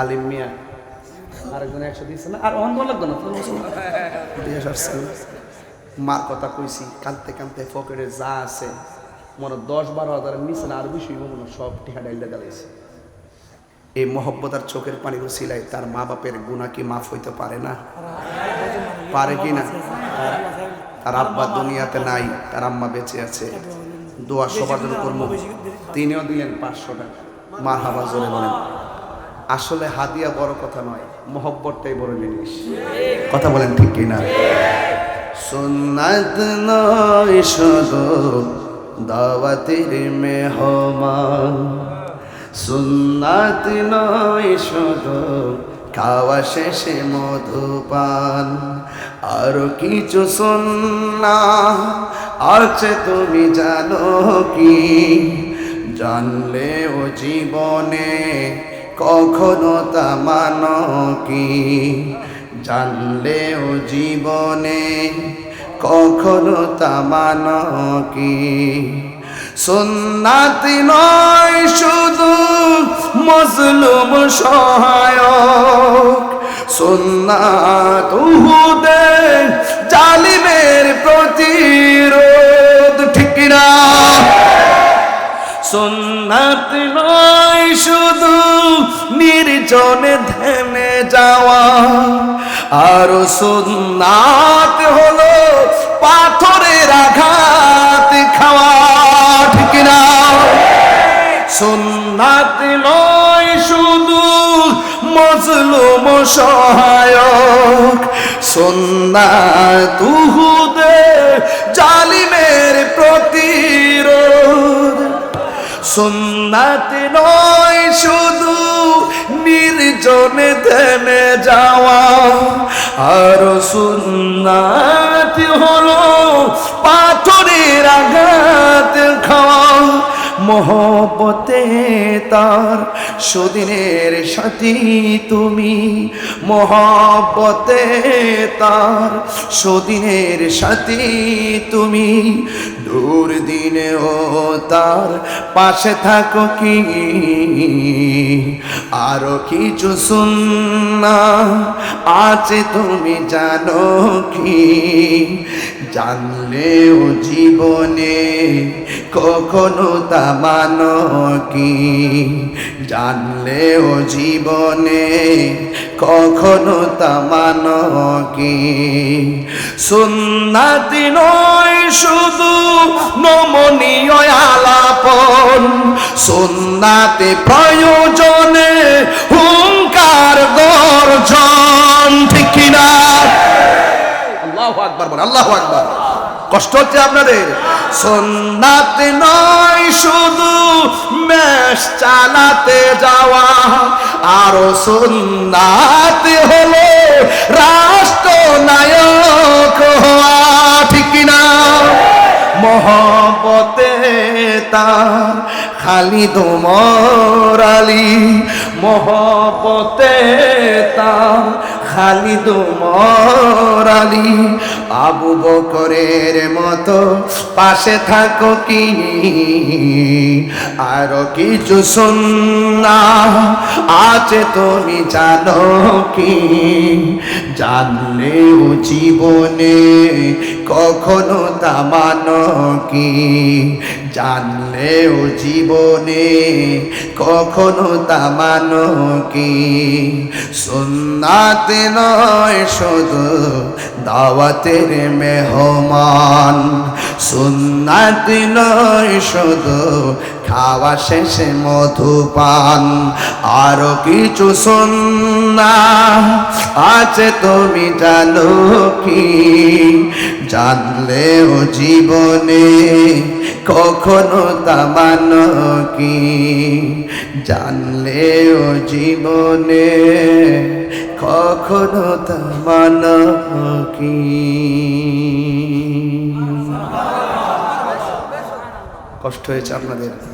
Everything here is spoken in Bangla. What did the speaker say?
আলিম মিয়া। আরেকজন একশো দিয়েছে না আর অন লাগতো না মার কথা কইছি কানতে কানতে পকেটে যা আছে মনে দশ বারো হাজার নিচে না আর বেশি মনে সব টিহা ডাইলে জ্বালাইছে। এই মহব্বত আর চোখের পানির উসিলায় তার মা বাপের গুণা কি মাফ হইতে পারে না? পারে কি না? তার আব্বা দুনিয়াতে নাই তার আম্মা বেঁচে আছে। দোয়া সবার জন্য করব তিনিও দিলেন পাঁচশো টাকা। মা হাবা জোরে বলেন। আসলে হাদিয়া বড় কথা নয়, মহব্বতটাই বড় জিনিস। কথা বলেন ঠিক কিনা? সুন্নাত নয় শুধু দাওয়াতের মেহমান। সুন্নাত নয় শুধু খাওয়া শেষে মধুপান। আর কিছু সুন্না আছে তুমি জানো কি? জানলে ও জীবনে কখনো তা মানো কি? জানলে ও জীবনে কখনো তা মানো কি? সুন্নাতি নয় শুধু মজলুম সহায়ক। সুন্নাত উহুদে জালিমের প্রতিরোধ, ঠিক না নির্জনে ধ্যানে যাওয়া। আর সুন্নাত হলো পাথরের আঘাত খাওয়া। ঠিক না সুন্নাত নয় শুধু মজলুম সহায়ক। সুন্নাত উহুদে জালিমের প্রতিরোধ সুন্নাত নয় শুধু নির্জনে ধ্যানে যাওয়া। আর সুন্নাত হলো পাথরের আঘাত। মহব্বতে তার সুদিনের সাথী তুমি। মহব্বতে তার সুদিনের সাথী তুমি। দূর দিনে ও তার পাশে থাকো কি? আরও কিছু শুননা আছে তুমি জানো কি? জানলেও জীবনে কখনো তা মানো কি জানলেও জীবনে কখনো তা মানো কি? সুন্নাতি নয় শুধু নমনীয় আলাপন, সুন্নাতে প্রয়োজনে হুঙ্কার গর্জন, ঠিক কিনা? আল্লাহ আকবার আল্লাহ আকবার। কষ্ট হচ্ছে আপনাদের? সোনাত নয়, শুধু মেষ চালাতে যাওয়া। আরও সোনাত হলো রাষ্ট্র নায়ক ঠিক না মহব্বতে তার খালি দোমর আলী মহব্বতে তার খালি দোমর আলী। আবু বকরের মতো পাশে থাকো কি আর কিছু সুন্না আছে তুমি জানো কি? জানলেও জীবনে কখনো তা মানো কি? জানলেও জীবনে কখনো তা মানো কি? সুন্নাতে নয় শুধু দাওয়াতের মেহমান। সুন্নাতে নয় শুধু খাওয়া শেষে মধুপান। আরও কিছু সুন্না আছে, তুমি জানো কি? জানলেও জীবনে কখনো তামান কি? জানলেও জীবনে কখনো তামান কি? কষ্ট হয়েছে আপনাদের।